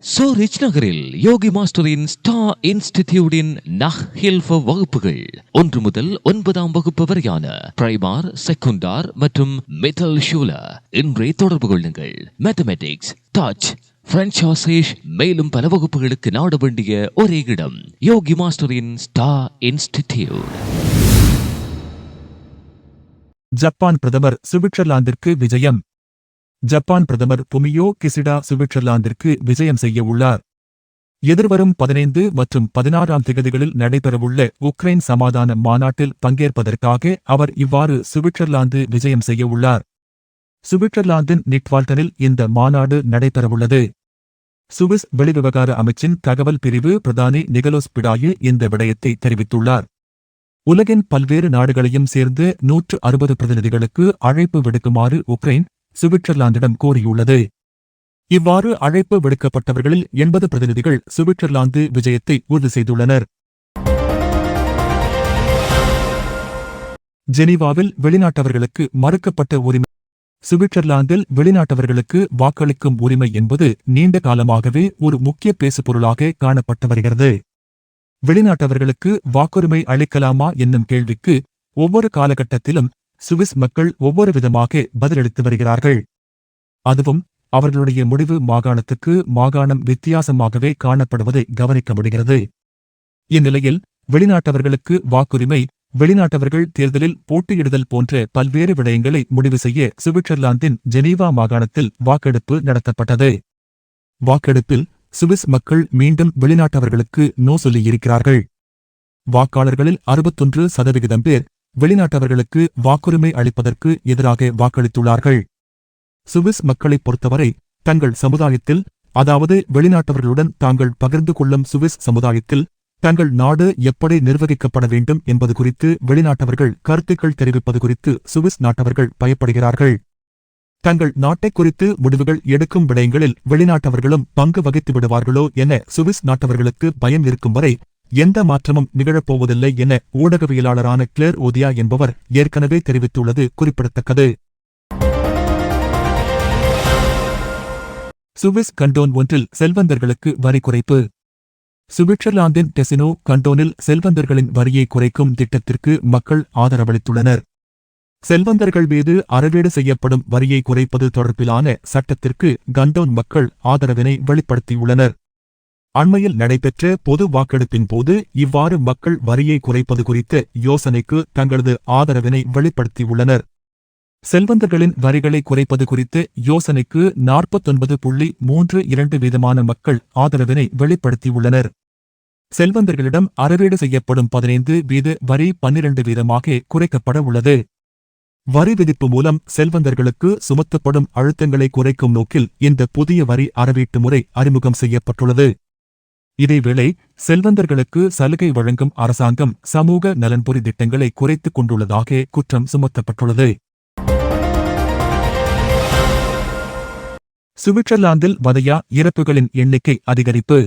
சோரிச் நகரில் யோகி மாஸ்டரின் ஸ்டா இன்ஸ்டிடியூடின் நஹ் ஹில்ஃப வகுப்புகள். ஒன்று முதல் ஒன்பதாம் வகுப்பு வரையான பிரைமார் செகுண்டார் மற்றும் மெட்டல் ஷூல. இன்றே தொடர்பு கொள்ளுங்கள். மேத்தமெட்டிக்ஸ் டச் பிரெஞ்ச் ஆசேஷ் மேலும் பல வகுப்புகளுக்கு நாட வேண்டிய ஒரே இடம் யோகி மாஸ்டரின் ஸ்டா இன்ஸ்டிடியூட். ஜப்பான் பிரதமர் சுவிட்சர்லாந்திற்கு விஜயம். ஜப்பான் பிரதமர் புமியோ கிசிடா சுவிட்சர்லாந்திற்கு விஜயம் செய்ய உள்ளார். எதிர்வரும் பதினைந்து மற்றும் பதினாறாம் திகதிகளில் நடைபெறவுள்ள உக்ரைன் சமாதான மாநாட்டில் பங்கேற்பதற்காக அவர் இவ்வாறு சுவிட்சர்லாந்து விஜயம் செய்யவுள்ளார் சுவிட்சர்லாந்தின் நிட்வால்டனில் இந்த மாநாடு நடைபெறவுள்ளது. சுவிஸ் வெளிவிவகார அமைச்சின் தகவல் பிரிவு பிரதானி நிகலோஸ் பிடாயு இந்த விடயத்தை தெரிவித்துள்ளார். உலகின் பல்வேறு நாடுகளையும் சேர்ந்து நூற்று அறுபது பிரதிநிதிகளுக்கு அழைப்பு விடுக்குமாறு உக்ரைன் சுவிட்சர்லாந்திடம் கோரியுள்ளது. இவ்வாறு அழைப்பு விடுக்கப்பட்டவர்களில் எண்பது பிரதிநிதிகள் சுவிட்சர்லாந்து விஜயத்தை உறுதி செய்துள்ளனர். ஜெனீவாவில் வெளிநாட்டவர்களுக்கு மறுக்கப்பட்ட உரிமை. சுவிட்சர்லாந்தில் வெளிநாட்டவர்களுக்கு வாக்களிக்கும் உரிமை என்பது நீண்ட காலமாகவே ஒரு முக்கிய பேசுபொருளாக காணப்பட்டு வருகிறது. வெளிநாட்டவர்களுக்கு வாக்குரிமை அளிக்கலாமா என்னும் கேள்விக்கு ஒவ்வொரு காலகட்டத்திலும் சுவிஸ் மக்கள் ஒவ்வொரு விதமாக பதிலளித்து வருகிறார்கள். அதுவும் அவர்களுடைய முடிவு மாகாணத்துக்கு மாகாணம் வித்தியாசமாகவே காணப்படுவதை கவனிக்க முடிகிறது. இந்நிலையில் வெளிநாட்டவர்களுக்கு வாக்குரிமை வெளிநாட்டவர்கள் தேர்தலில் போட்டியிடுதல் போன்ற பல்வேறு விடயங்களை முடிவு செய்ய சுவிட்சர்லாந்தின் ஜெனீவா மாகாணத்தில் வாக்கெடுப்பு நடத்தப்பட்டது. வாக்கெடுப்பில் சுவிஸ் மக்கள் மீண்டும் வெளிநாட்டவர்களுக்கு நோ சொல்லியிருக்கிறார்கள் வாக்காளர்களில் அறுபத்தொன்று சதவிகிதம் பேர் வெளிநாட்டவர்களுக்கு வாக்குரிமை அளிப்பதற்கு எதிராக வாக்களித்துள்ளார்கள். சுவிஸ் மக்களைப் பொறுத்தவரை தங்கள் சமுதாயத்தில் அதாவது வெளிநாட்டவர்களுடன் தாங்கள் பகிர்ந்து கொள்ளும் சுவிஸ் சமுதாயத்தில் தங்கள் நாடு எப்படி நிர்வகிக்கப்பட வேண்டும் என்பது குறித்து வெளிநாட்டவர்கள் கருத்துக்கள் தெரிவிப்பது குறித்து சுவிஸ் நாட்டவர்கள் பயப்படுகிறார்கள். தங்கள் நாட்டைக் குறித்து முடிவுகள் எடுக்கும் விடயங்களில் வெளிநாட்டவர்களும் பங்கு வகித்து விடுவார்களோ என சுவிஸ் நாட்டவர்களுக்கு பயம் இருக்கும் வரை எந்த மாற்றமும் நிகழப்போவதில்லை என ஊடகவியலாளரான கிளேர் ஓதியா என்பவர் ஏற்கனவே தெரிவித்துள்ளது குறிப்பிடத்தக்கது. சுவிஸ் கண்டோன் ஒன்றில் செல்வந்தர்களுக்கு வரி குறைப்பு. சுவிட்சர்லாந்தின் டெசினோ கண்டோனில் செல்வந்தர்களின் வரியை குறைக்கும் திட்டத்திற்கு மக்கள் ஆதரவளித்துள்ளனர். செல்வந்தர்கள் மீது அறவீடு செய்யப்படும் வரியை குறைப்பது தொடர்பிலான சட்டத்திற்கு கண்டோன் மக்கள் ஆதரவினை வெளிப்படுத்தியுள்ளனர். அண்மையில் நடைபெற்ற பொது வாக்கெடுப்பின் போது இவ்வாறு மக்கள் வரியை குறைப்பது குறித்த யோசனைக்கு தங்களது ஆதரவினை வெளிப்படுத்தியுள்ளனர். செல்வந்தர்களின் வரிகளை குறைப்பது குறித்து யோசனைக்கு நாற்பத்தொன்பது புள்ளி மூன்று இரண்டு வீதமான மக்கள் ஆதரவினை வெளிப்படுத்தியுள்ளனர். செல்வந்தர்களிடம் அறவீடு செய்யப்படும் பதினைந்து வீத வரி பன்னிரண்டு வீதமாக குறைக்கப்பட உள்ளது. வரி விதிப்பு மூலம் செல்வந்தர்களுக்கு சுமத்தப்படும் அழுத்தங்களை குறைக்கும் நோக்கில் இந்த புதிய வரி அறவீட்டு முறை அறிமுகம் செய்யப்பட்டுள்ளது. இதேவேளை செல்வந்தர்களுக்கு சலுகை வழங்கும் அரசாங்கம் சமூக நலன்புரி திட்டங்களை குறைத்துக் கொண்டுள்ளதாக குற்றம் சுமத்தப்பட்டுள்ளது. சுவிட்சர்லாந்தில் வதையா இறப்புகளின் எண்ணிக்கை அதிகரிப்பு.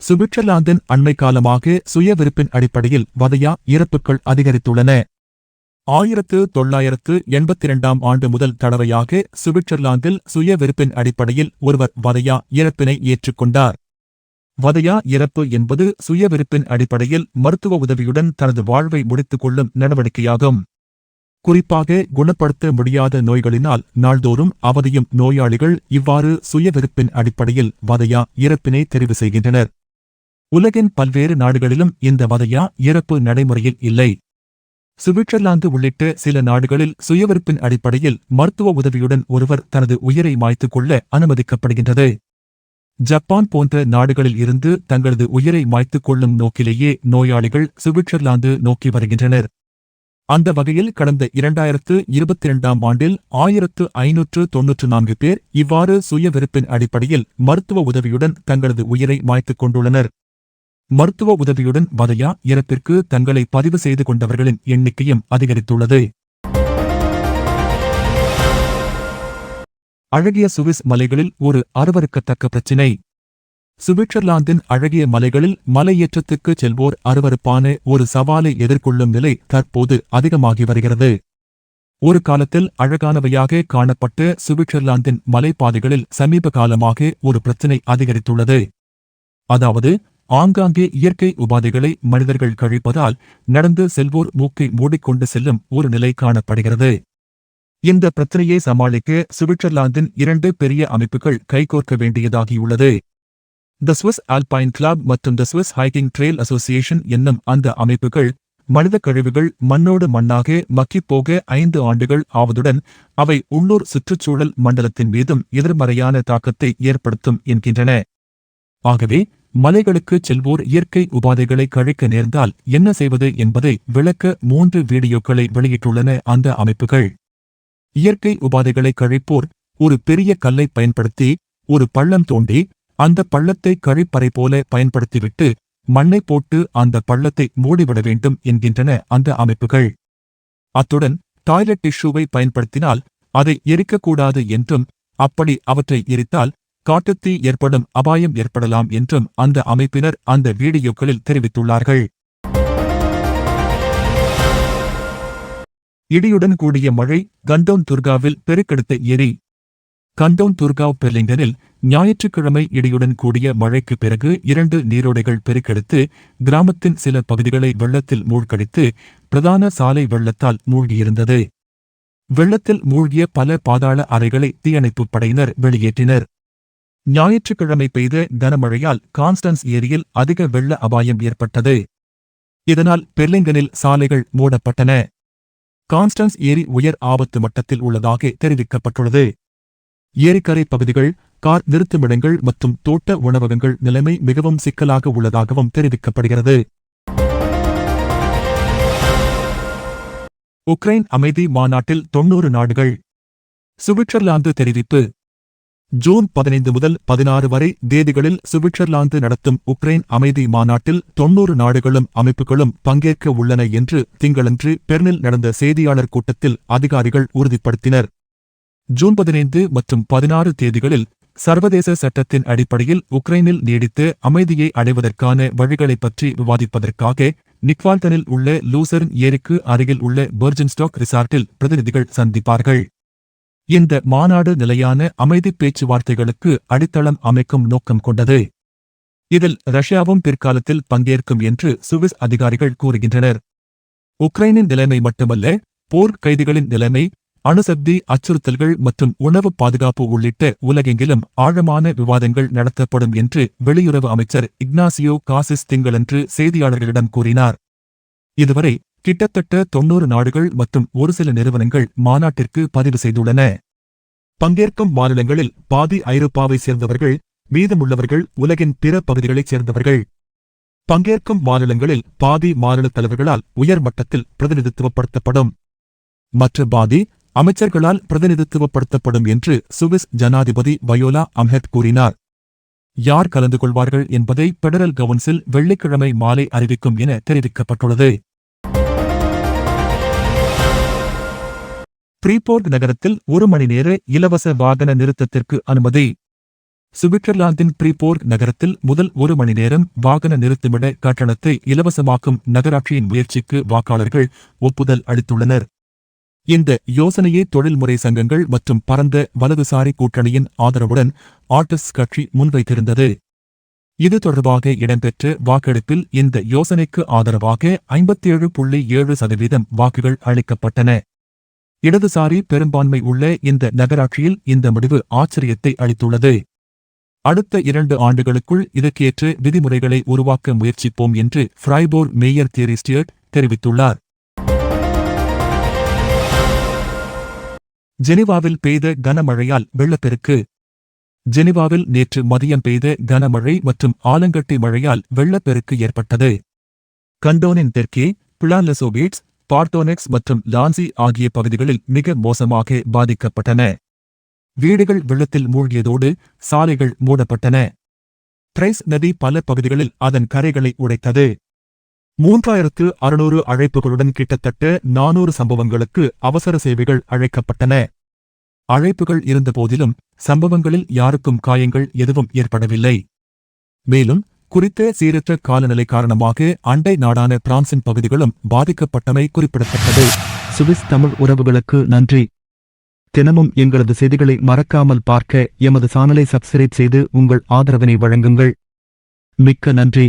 சுவிட்சர்லாந்தின் அண்மை காலமாக சுய விருப்பின் அடிப்படையில் வதையா இறப்புகள் அதிகரித்துள்ளன. ஆயிரத்து தொள்ளாயிரத்து எண்பத்தி இரண்டாம் ஆண்டு முதல் தடவையாக சுவிட்சர்லாந்தில் சுய விருப்பின் அடிப்படையில் ஒருவர் வதையா இறப்பினை ஏற்றுக்கொண்டார். வதையா இறப்பு என்பது சுயவிருப்பின் அடிப்படையில் மருத்துவ உதவியுடன் தனது வாழ்வை முடித்துக் கொள்ளும் நடவடிக்கையாகும். குறிப்பாக குணப்படுத்த முடியாத நோய்களினால் நாள்தோறும் அவதியும் நோயாளிகள் இவ்வாறு சுயவிருப்பின் அடிப்படையில் வதையா இறப்பினை தெரிவு செய்கின்றனர். உலகின் பல்வேறு நாடுகளிலும் இந்த வதையா இறப்பு நடைமுறையில் இல்லை. சுவிட்சர்லாந்து உள்ளிட்ட சில நாடுகளில் சுயவிருப்பின் அடிப்படையில் மருத்துவ உதவியுடன் ஒருவர் தனது உயிரை மாய்த்துக் கொள்ள அனுமதிக்கப்படுகின்றது. ஜப்பான் போன்ற நாடுகளில் இருந்து தங்களது உயிரை மாய்த்துக் கொள்ளும் நோக்கிலேயே நோயாளிகள் சுவிட்சர்லாந்து நோக்கி வருகின்றனர். அந்த வகையில் கடந்த இரண்டாயிரத்து இருபத்தி இரண்டாம் ஆண்டில் ஆயிரத்து ஐநூற்று தொன்னூற்று நான்கு பேர் இவ்வாறு சுயவிருப்பின் அடிப்படையில் மருத்துவ உதவியுடன் தங்களது உயிரை மாய்த்துக் கொண்டுள்ளனர். மருத்துவ உதவியுடன் வதையா இறப்பிற்கு தங்களை பதிவு செய்து கொண்டவர்களின் எண்ணிக்கையும் அதிகரித்துள்ளது. அழகிய சுவிஸ் மலைகளில் ஒரு அருவருக்கத்தக்க பிரச்சினை. சுவிட்சர்லாந்தின் அழகிய மலைகளில் மலையேற்றத்துக்கு செல்வோர் அருவருப்பான ஒரு சவாலை எதிர்கொள்ளும் நிலை தற்போது அதிகமாகி வருகிறது. ஒரு காலத்தில் அழகானவையாக காணப்பட்ட சுவிட்சர்லாந்தின் மலைப்பாதைகளில் சமீப காலமாக ஒரு பிரச்சினை அதிகரித்துள்ளது. அதாவது ஆங்காங்கே இயற்கை உபாதைகளை மனிதர்கள் கழிப்பதால் நடந்து செல்வோர் மூக்கை மூடிக்கொண்டு செல்லும் ஒரு நிலை காணப்படுகிறது. இந்த பிரச்சனையை சமாளிக்க சுவிட்சர்லாந்தின் இரண்டு பெரிய அமைப்புகள் கைகோர்க்க வேண்டியதாகியுள்ளது. த சுவிஸ் ஆல்பைன் கிளப் மற்றும் the Swiss hiking trail association என்னும் அந்த அமைப்புகள் மனித கழிவுகள் மண்ணோடு மண்ணாக மக்கிப்போக ஐந்து ஆண்டுகள் ஆவதுடன் அவை உள்ளூர் சுற்றுச்சூழல் மண்டலத்தின் மீதும் எதிர்மறையான தாக்கத்தை ஏற்படுத்தும் என்கின்றன. ஆகவே மலைகளுக்கு செல்வோர் இயற்கை உபாதைகளை கழிக்க நேர்ந்தால் என்ன செய்வது என்பதை விளக்க மூன்று வீடியோக்களை வெளியிட்டுள்ளன அந்த அமைப்புகள். இயற்கை உபாதைகளை கழிப்போர் ஒரு பெரிய கல்லை பயன்படுத்தி ஒரு பள்ளம் தோண்டி அந்த பள்ளத்தை கழிப்பறை போல பயன்படுத்திவிட்டு மண்ணை போட்டு அந்த பள்ளத்தை மூடிவிட வேண்டும் என்கின்றன அந்த அமைப்புகள். அத்துடன் டாய்லெட் டிஷ்யூவை பயன்படுத்தினால் அதை எரிக்கக்கூடாது என்றும் அப்படி அவற்றை எரித்தால் காட்டுத்தீ ஏற்படும் அபாயம் ஏற்படலாம் என்றும் அந்த அமைப்பினர் அந்த வீடியோக்களில் தெரிவித்துள்ளார்கள். இடியுடன் கூடிய மழை கண்டோன் துர்காவில் பெருக்கெடுத்த எரி கண்டோன் துர்காவ் பெர்லிங்கனில் ஞாயிற்றுக்கிழமை இடியுடன் கூடிய மழைக்கு பிறகு இரண்டு நீரோடைகள் பெருக்கெடுத்து கிராமத்தின் சில பகுதிகளை வெள்ளத்தில் மூழ்கடித்து பிரதான சாலை வெள்ளத்தால் மூழ்கியிருந்தது. வெள்ளத்தில் மூழ்கிய பல பாதாள அறைகளை தீயணைப்புப் படையினர் வெளியேற்றினர். ஞாயிற்றுக்கிழமை பெய்த கனமழையால் கான்ஸ்டன்ஸ் ஏரியில் அதிக வெள்ள அபாயம் ஏற்பட்டது. இதனால் பெர்லிங்கனில் சாலைகள் மூடப்பட்டன. கான்ஸ்டன்ஸ் ஏரி உயர் ஆபத்து மட்டத்தில் உள்ளதாக தெரிவிக்கப்பட்டுள்ளது. ஏரிக்கரை பகுதிகள் கார் நிறுத்துமிடங்கள் மற்றும் தோட்ட உணவகங்கள் நிலைமை மிகவும் சிக்கலாக உள்ளதாகவும் தெரிவிக்கப்படுகிறது. உக்ரைன் அமைதி மாநாட்டில் தொன்னூறு நாடுகள். சுவிட்சர்லாந்து தெரிவிப்பு ஜூன் பதினைந்து முதல் பதினாறு வரை தேதிகளில் சுவிட்சர்லாந்து நடத்தும் உக்ரைன் அமைதி மாநாட்டில் தொன்னூறு நாடுகளும் அமைப்புகளும் பங்கேற்க உள்ளன என்று திங்களன்று பெர்னில் நடந்த செய்தியாளர் கூட்டத்தில் அதிகாரிகள் உறுதிப்படுத்தினர். ஜூன் பதினைந்து மற்றும் பதினாறு தேதிகளில் சர்வதேச சட்டத்தின் அடிப்படையில் உக்ரைனில் நீடித்து அமைதியை அடைவதற்கான வழிகளைப் பற்றி விவாதிப்பதற்காக நிக்வால்டனில் உள்ள லூசர்ன் ஏரிக்கு அருகில் உள்ள பெர்ஜின்ஸ்டாக் ரிசார்ட்டில் பிரதிநிதிகள் சந்திப்பார்கள். இந்த மாநாடு நிலையான அமைதி பேச்சுவார்த்தைகளுக்கு அடித்தளம் அமைக்கும் நோக்கம் கொண்டது. இதில் ரஷ்யாவும் பிற்காலத்தில் பங்கேற்கும் என்று சுவிஸ் அதிகாரிகள் கூறுகின்றனர். உக்ரைனின் நிலைமை மட்டுமல்ல போர் கைதிகளின் நிலைமை அணுசக்தி அச்சுறுத்தல்கள் மற்றும் உணவு பாதுகாப்பு உள்ளிட்ட உலகெங்கிலும் ஆழமான விவாதங்கள் நடத்தப்படும் என்று வெளியுறவு அமைச்சர் இக்னாசியோ காசிஸ் திங்களன்று செய்தியாளர்களிடம் கூறினார். இதுவரை கிட்டத்தட்ட தொன்னூறு நாடுகள் மற்றும் ஒரு சில நிறுவனங்கள் மாநாட்டிற்கு பதிவு செய்துள்ளன. பங்கேற்கும் மாநிலங்களில் பாதி ஐரோப்பாவை சேர்ந்தவர்கள் மீதமுள்ளவர்கள் உலகின் பிற பகுதிகளைச் சேர்ந்தவர்கள். பங்கேற்கும் மாநிலங்களில் பாதி மாநிலத் தலைவர்களால் உயர் மட்டத்தில் பிரதிநிதித்துவப்படுத்தப்படும். மற்ற பாதி அமைச்சர்களால் பிரதிநிதித்துவப்படுத்தப்படும் என்று சுவிஸ் ஜனாதிபதி வயோலா அம்ஹெத் கூறினார். யார் கலந்து கொள்வார்கள் என்பதை பெடரல் கவுன்சில் வெள்ளிக்கிழமை மாலை அறிவிக்கும் என தெரிவிக்கப்பட்டுள்ளது. ப்ரீபோர்க் நகரத்தில் ஒரு மணி நேர இலவச வாகன நிறுத்தத்திற்கு அனுமதி. சுவிட்சர்லாந்தின் ப்ரீபோர்க் நகரத்தில் முதல் ஒரு மணி நேரம் வாகன நிறுத்துமிட கட்டணத்தை இலவசமாக்கும் நகராட்சியின் முயற்சிக்கு வாக்காளர்கள் ஒப்புதல் அளித்துள்ளனர். இந்த யோசனையை தொழில்முறை சங்கங்கள் மற்றும் பரந்த வலதுசாரி கூட்டணியின் ஆதரவுடன் ஆர்டிஸ் கட்சி முன்வைத்திருந்தது. இது தொடர்பாக இடம்பெற்ற வாக்கெடுப்பில் இந்த யோசனைக்கு ஆதரவாக ஐம்பத்தேழு புள்ளி ஏழு சதவீதம் வாக்குகள் அளிக்கப்பட்டன. இடதுசாரி பெரும்பான்மை உள்ள இந்த நகராட்சியில் இந்த முடிவு ஆச்சரியத்தை அளித்துள்ளது. அடுத்த இரண்டு ஆண்டுகளுக்குள் இதற்கேற்ற விதிமுறைகளை உருவாக்க முயற்சிப்போம் என்று ஃப்ரைபோர் மேயர் தியரிஸ்டியர்ட் தெரிவித்துள்ளார். ஜெனிவாவில் பெய்த கனமழையால் வெள்ளப்பெருக்கு. ஜெனிவாவில் நேற்று மதியம் பெய்த கனமழை மற்றும் ஆலங்கட்டி மழையால் வெள்ளப்பெருக்கு ஏற்பட்டது. கண்டோனின் தெற்கே பிளான்லசோபீட்ஸ் பார்டோனெக்ஸ் மற்றும் லான்சி ஆகிய பகுதிகளில் மிக மோசமாக பாதிக்கப்பட்டன. வீடுகள் வெள்ளத்தில் மூழ்கியதோடு சாலைகள் மூடப்பட்டன. ட்ரைஸ் நதி பல பகுதிகளில் அதன் கரைகளை உடைத்தது. மூன்றாயிரத்து அறுநூறு அழைப்புகளுடன் கிட்டத்தட்ட நானூறு சம்பவங்களுக்கு அவசர சேவைகள் அழைக்கப்பட்டன. அழைப்புகள் இருந்தபோதிலும் சம்பவங்களில் யாருக்கும் காயங்கள் எதுவும் ஏற்படவில்லை. மேலும் குறித்த சீரற்ற காலநிலை காரணமாக அண்டை நாடான பிரான்சின் பகுதிகளும் பாதிக்கப்பட்டமை குறிப்பிடத்தக்கது. சுவிஸ் தமிழ் உறவுகளுக்கு நன்றி. தினமும் எங்களது செய்திகளை மறக்காமல் பார்க்க எமது சானலை சப்ஸ்கிரைப் செய்து உங்கள் ஆதரவினை வழங்குங்கள். மிக்க நன்றி.